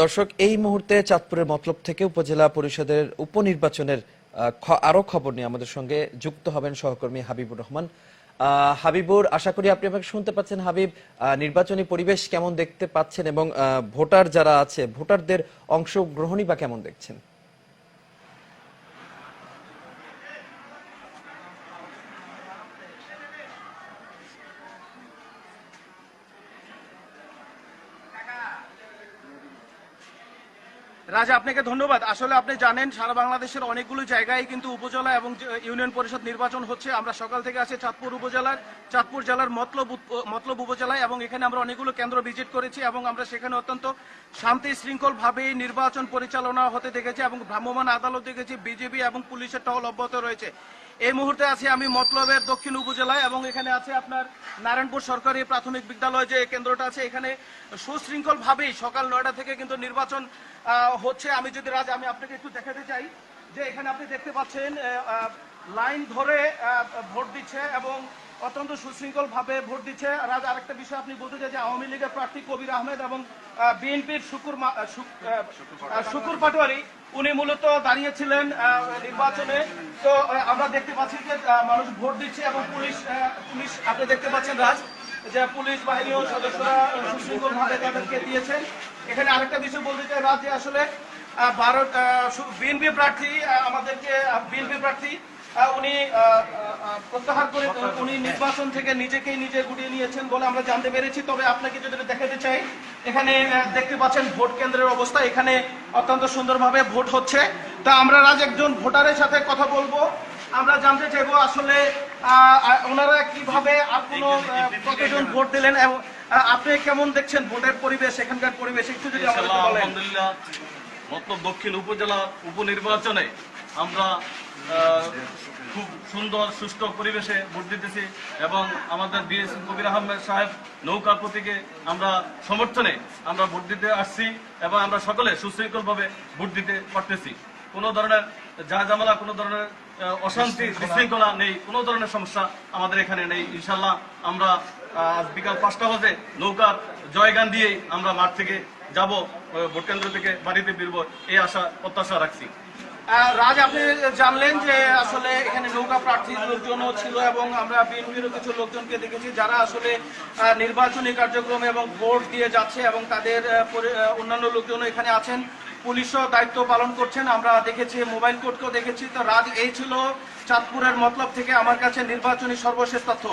দর্শক, এই মুহূর্তে চাঁদপুরের মতলব থেকে উপজেলা পরিষদের উপনির্বাচনের আরও খবর নিয়ে আমাদের সঙ্গে যুক্ত হবেন সহকর্মী হাবিবুর রহমান। হাবিবুর, আশা করি আপনি আমাকে শুনতে পাচ্ছেন। হাবিব নির্বাচনী পরিবেশ কেমন দেখতে পাচ্ছেন এবং ভোটার যারা আছে, ভোটারদের অংশগ্রহণই বা কেমন দেখছেন? রাজা, আপনাকে ধন্যবাদ। আসলে আপনি জানেন, সারা বাংলাদেশের অনেকগুলো জায়গায় কিন্তু উপজেলা এবং ইউনিয়ন পরিষদ নির্বাচন হচ্ছে। আমরা সকাল থেকে আছি চাঁদপুর উপজেলার। চাঁদপুর জেলার মতলব মতলব উপজেলায় এবং এখানে আমরা অনেকগুলো কেন্দ্র ভিজিট করেছি এবং আমরা সেখানে অত্যন্ত শান্তি শৃঙ্খল ভাবে নির্বাচন পরিচালনা হতে দেখেছি এবং ভ্রাম্যমাণ আদালত দেখেছি। বিজেপি এবং পুলিশের টহল অব্যাহত রয়েছে। এই মুহূর্তে আছি আমি মতলবের দক্ষিণ উপজেলায় এবং এখানে আছে আপনার নারায়ণপুর সরকারি প্রাথমিক বিদ্যালয় যে কেন্দ্রটা আছে, এখানে সুশৃঙ্খলভাবেই সকাল নয়টা থেকে কিন্তু নির্বাচন হচ্ছে। আমি যদি রাজ, আমি আপনাকে একটু দেখাতে চাই যে এখানে আপনি দেখতে পাচ্ছেন লাইন ধরে ভোট দিচ্ছে এবং অত্যন্ত সুশৃঙ্খল ভাবে ভোট দিচ্ছে। রাজ, আরেকটা বিষয় আপনি বলতে চাই যে আওয়ামী লীগের প্রার্থী কবির আহমেদ এবং বিএনপির শুকুর শুকুর পাটোয়ারি, উনি মূলত দাঁড়িয়েছিলেন নির্বাচনে। তো আমরা দেখতে পাচ্ছি যে মানুষ ভোট দিচ্ছে এবং পুলিশ পুলিশ, আপনি দেখতে পাচ্ছেন রাজ, যে পুলিশ বাহিনী ও সদস্যরা সুশৃঙ্খল ভাবে তাদেরকে দিয়েছেন এখানে আরেকটা বিষয় বলতে চাই রাজ, যে আসলে ভারত বিএনপি প্রার্থী আমাদেরকে বিএনপি প্রার্থী উনি প্রত্যাহার করে উনি নির্বাচন থেকে নিজেকেই নিজে গুটিয়ে নিয়েছেন বলে আমরা জানতে পেরেছি। তবে আপনাকে যদি দেখাতে চাই এখানে দেখতে পাচ্ছেন ভোট কেন্দ্রের অবস্থা। এখানে অত্যন্ত সুন্দরভাবে ভোট হচ্ছে। তা আমরা রাজ একজন ভোটারের সাথে কথা বলব। আমরা জানতে চাইব আসলে ওনারা কীভাবে আর কোনো কতজন ভোট দিলেন এবং আপনি কেমন দেখছেন ভোটের পরিবেশ এখানকার পরিবেশ? একটু যদি আলহামদুলিল্লাহ মতলব দক্ষিণ উপজেলা উপনির্বাচনে আমরা খুব সুন্দর সুষ্ঠু পরিবেশে ভোট দিতেছি এবং আমাদের বিএস কবির আহমেদ সাহেব নৌকা প্রতীকে আমরা সমর্থনে আমরা ভোট দিতে আসছি এবং আমরা সকলে সুশৃঙ্খলভাবে ভোট দিতে পারতেছি। কোনো ধরনের যা জামালা কোনো ধরনের অশান্তি বিশৃঙ্খলা। নেই কোনো ধরনের সমস্যা আমাদের এখানে নেই। ইনশাল্লাহ আমরা আজ বিকাল পাঁচটা বাজে নৌকার জয়গান দিয়েই আমরা মাঠ থেকে যাব ভোট কেন্দ্র থেকে বাড়িতে ফিরবো এই আশা প্রত্যাশা রাখছি। রাজ, আপনি জানলেন যে আসলে এখানে নৌকা প্রার্থী লোকজনও ছিল এবং আমরা বিএনপিরও কিছু লোকজনকে দেখেছি যারা আসলে নির্বাচনী কার্যক্রমে এবং ভোট দিয়ে যাচ্ছে এবং তাদের অন্যান্য লোকজনও এখানে আছেন। পুলিশও দায়িত্ব পালন করছেন। আমরা দেখেছি, মোবাইল কোর্টকেও দেখেছি। তো রাজ, এই ছিল চাঁদপুরের মতলব থেকে আমার কাছে নির্বাচনী সর্বশেষ তথ্য।